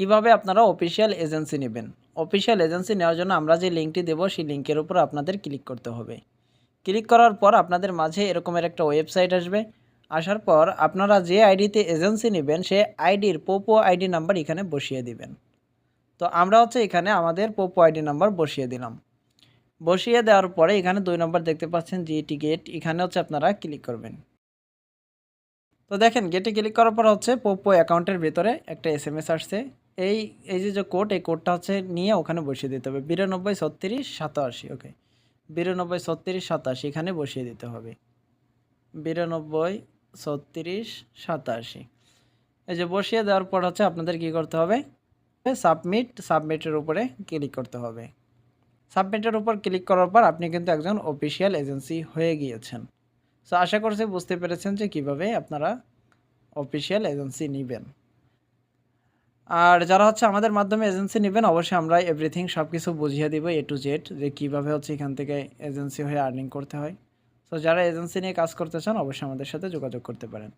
কীভাবে আপনারা official agency নেবেন? অফিসিয়াল এজেন্সি নেওয়ার জন্য আমরা যে লিঙ্কটি দেবো, সেই লিঙ্কের উপর আপনাদের ক্লিক করতে হবে। ক্লিক করার পর আপনাদের মাঝে এরকমের একটা ওয়েবসাইট আসবে। আসার পর আপনারা যে আইডিতে এজেন্সি নেবেন, সে আইডির পোপো আইডি নাম্বার এখানে বসিয়ে দিবেন। তো আমরা হচ্ছে এখানে আমাদের পোপো আইডি নাম্বার বসিয়ে দিলাম। বসিয়ে দেওয়ার পরে এখানে দুই নম্বর দেখতে পাচ্ছেন জিটি গেট এখানে হচ্ছে আপনারা ক্লিক করবেন। তো দেখেন গেটে ক্লিক করার পর হচ্ছে পোপো অ্যাকাউন্টের ভিতরে একটা এস এম এস আসছে। এই এই যে যে কোড, এই কোডটা হচ্ছে নিয়ে ওখানে বসিয়ে দিতে হবে। বিরানব্বই, ছত্রিশ, সাতাশি, ওকে। বিরানব্বই, ছত্রিশ, সাতাশি, এখানে বসিয়ে দিতে হবে। বিরানব্বই, ছত্রিশ, সাতাশি। এই যে, বসিয়ে দেওয়ার পর হচ্ছে আপনাদের কি করতে হবে? সাবমিট, সাবমিটের উপরে ক্লিক করতে হবে। সাবমিটের উপর ক্লিক করার পর আপনি কিন্তু একজন অফিসিয়াল এজেন্সি হয়ে গিয়েছেন। সো আশা করছি বুঝতে পেরেছেন যে কীভাবে আপনারা অফিসিয়াল এজেন্সি নেবেন। আর যারা হচ্ছে আমাদের মাধ্যমে এজেন্সি নেবেন, অবশ্যই আমরা এভরিথিং সব কিছু বুঝিয়ে দিব এ টু জেড যে কীভাবে হচ্ছে এখান থেকে এজেন্সি হয়ে আর্নিং করতে হয়। সো যারা এজেন্সি নিয়ে কাজ করতে চান, অবশ্যই আমাদের সাথে যোগাযোগ করতে পারেন।